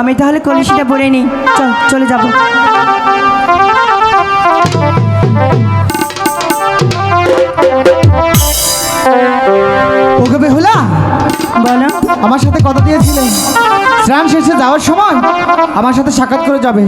আমি তাহলে কলসিটা পরে নিই। চল চলে যাব। ওকে বেহুলা বলো। আমার সাথে কথা দিয়েছিলেন স্নান শেষে যাওয়ার সময় আমার সাথে সাক্ষাৎ করে যাবে।